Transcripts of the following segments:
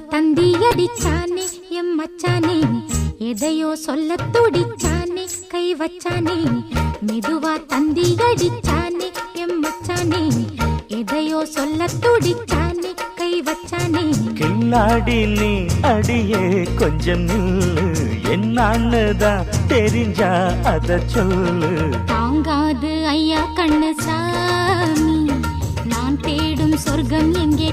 தந்தி அடிச்சானே M மச்சானே. எதையோ சொல்ல துடிச்சானே கை வச்சானே. மெதுவா தந்தி அடிச்சானே எம் மச்சானே. எதையோ சொல்ல துடிச்சானே கை வச்சானே. கில்லாடி நீ அடியே கொஞ்சம் நில்லு. என்னான்னுதான் தெரிஞ்சா அத சொல்லு. தாங்காது ஐயா கண்ணு சாமி நான் தேடும் சொர்க்கம் எங்கே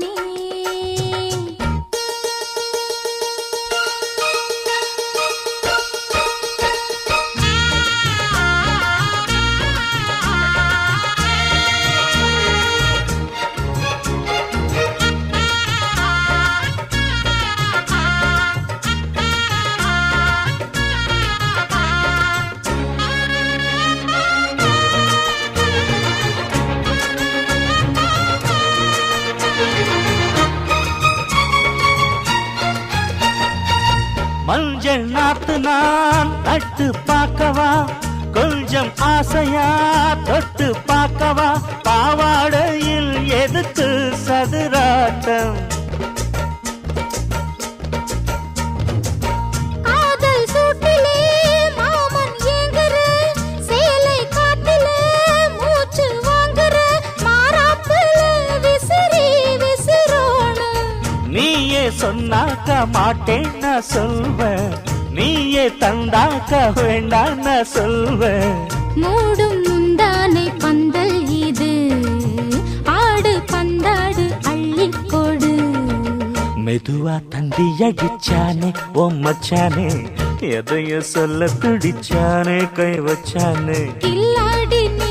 மஞ்சள் நாத்து நான் தட்டு பார்க்கவா? கொஞ்சம் ஆசையா? தொட்டு பார்க்கவா? பாவாடையில் எதுக்கு சதுராட்டம். சொன்னாக்க மாட்டேன் நான் சொல்வேன் நீயே தந்தாக்க வேண்டாம் நான் சொல்வேன் மூடும் முந்தானை பந்தல் இது. ஆடு பந்தாடு அள்ளிக் கொடு மெதுவா தந்தி அடிச்சானே ஓ மச்சானே. எதைய சொல்ல துடிச்சானே கை வச்சானே. கில்லாடி நீ